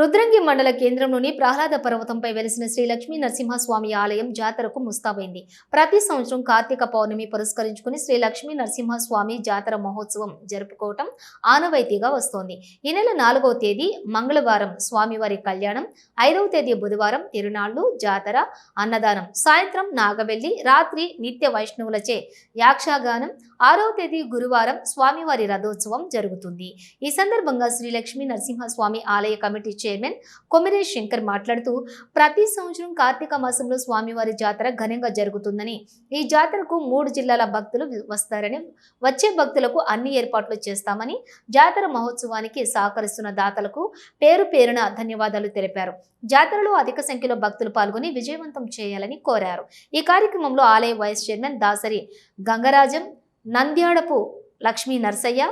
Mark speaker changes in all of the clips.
Speaker 1: రుద్రంగి మండల కేంద్రంలోని ప్రహ్లాద పర్వతంపై వెలిసిన శ్రీ లక్ష్మీ నరసింహస్వామి ఆలయం జాతరకు ముస్తాబైంది. ప్రతి సంవత్సరం కార్తీక పౌర్ణమి పురస్కరించుకుని శ్రీ లక్ష్మీ నరసింహస్వామి జాతర మహోత్సవం జరుపుకోవటం ఆనవాయితీగా వస్తోంది. ఈ నెల నాలుగవ తేదీ మంగళవారం స్వామివారి కళ్యాణం ఐదవ తేదీ బుధవారం తిరునాళ్ళు జాతర అన్నదానం సాయంత్రం నాగవెల్లి రాత్రి నిత్య వైష్ణవులచే యాక్షాగానం ఆరవ తేదీ గురువారం స్వామివారి రథోత్సవం జరుగుతుంది. ఈ సందర్భంగా శ్రీ లక్ష్మీ నరసింహస్వామి ఆలయ కమిటీ చైర్మన్ కొమిరే శంకర్ మాట్లాడుతూ ప్రతి సంవత్సరం కార్తీక మాసంలో స్వామివారి జాతర ఘనంగా జరుగుతుందని ఈ జాతరకు మూడు జిల్లాల భక్తులు వస్తారని వచ్చే భక్తులకు అన్ని ఏర్పాట్లు చేస్తామని జాతర మహోత్సవానికి సహకరిస్తున్న దాతలకు పేరు పేరున ధన్యవాదాలు తెలిపారు. జాతరలో అధిక సంఖ్యలో భక్తులు పాల్గొని విజయవంతం చేయాలని కోరారు. ఈ కార్యక్రమంలో ఆలయ వైస్ చైర్మన్ దాసరి గంగరాజం నంద్యాడపు లక్ష్మీ నర్సయ్య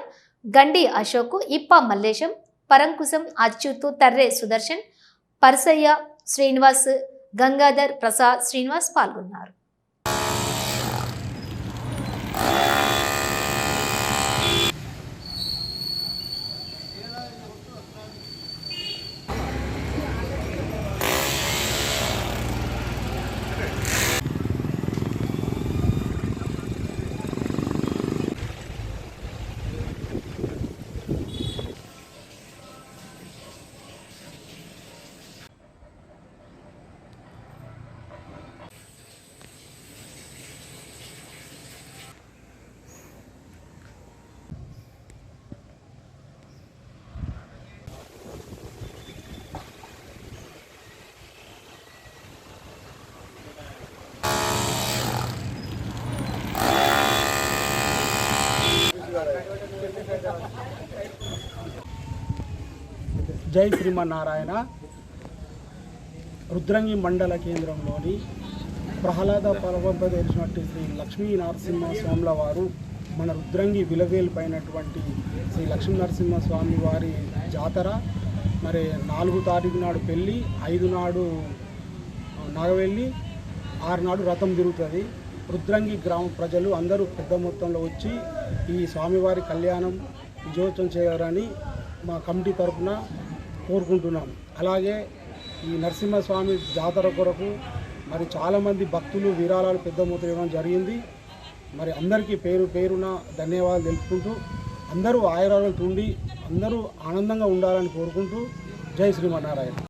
Speaker 1: గండి అశోక్ ఇప్ప మల్లేశం పరంకుశం అచ్యుతు తర్రే సుదర్శన్ పరసయ్య శ్రీనివాస్ గంగాధర్ ప్రసాద్ శ్రీనివాస్ పాల్గొన్నారు.
Speaker 2: జై శ్రీమన్నారాయణ. రుద్రంగి మండల కేంద్రంలోని ప్రహ్లాద పలవంపదేసినట్టు శ్రీ లక్ష్మీ నరసింహ స్వాముల వారు మన రుద్రంగి విలవేలిపోయినటువంటి శ్రీ లక్ష్మీ నరసింహ స్వామి వారి జాతర. మరి నాలుగు తారీఖు నాడు పెళ్ళి ఐదు నాడు నగవెళ్ళి ఆరు నాడు రథం తిరుగుతుంది. రుద్రంగి గ్రామ ప్రజలు అందరూ పెద్ద మొత్తంలో వచ్చి ఈ స్వామివారి కళ్యాణం విజయోత్సవం చేయాలని మా కమిటీ తరఫున కోరుకుంటున్నాం అలాగే ఈ నరసింహస్వామి జాతర కొరకు మరి చాలామంది భక్తులు విరాళాలు పెద్ద మొత్తం ఇవ్వడం జరిగింది. మరి అందరికీ పేరు పేరున ధన్యవాదాలు తెలుపుకుంటూ అందరూ ఆయురాలు తుండి అందరూ ఆనందంగా ఉండాలని కోరుకుంటూ జై శ్రీమన్నారాయణ.